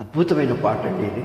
అద్భుతమైన పాట అండి ఇది.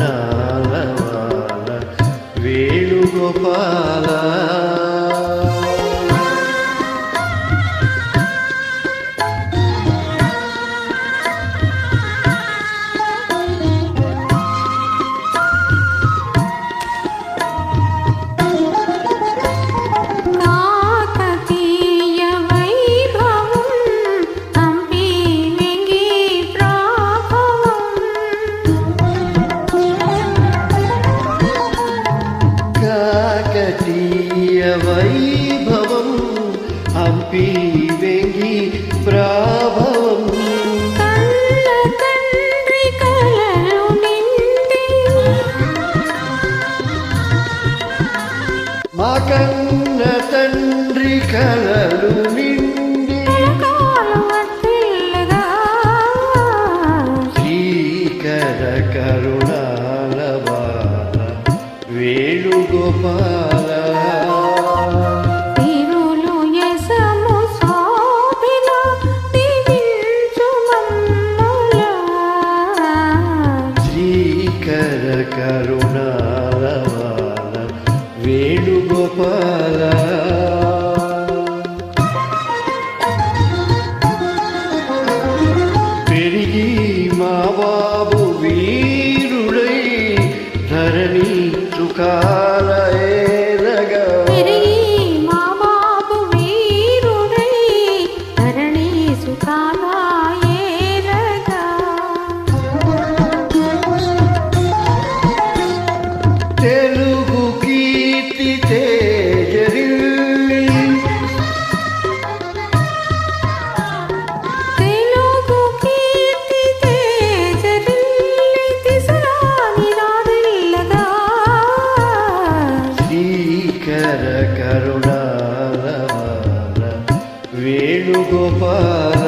వెంగి ప్రాభవం. మా కన్న తండ్రి కలలు నిండి శ్రీకర కరుణాల వేణుగోపాల గణనాల వేణుగోపాల పెరిగి మా బాబు వీరుడై ధరణి చుకా వేణుగోపాల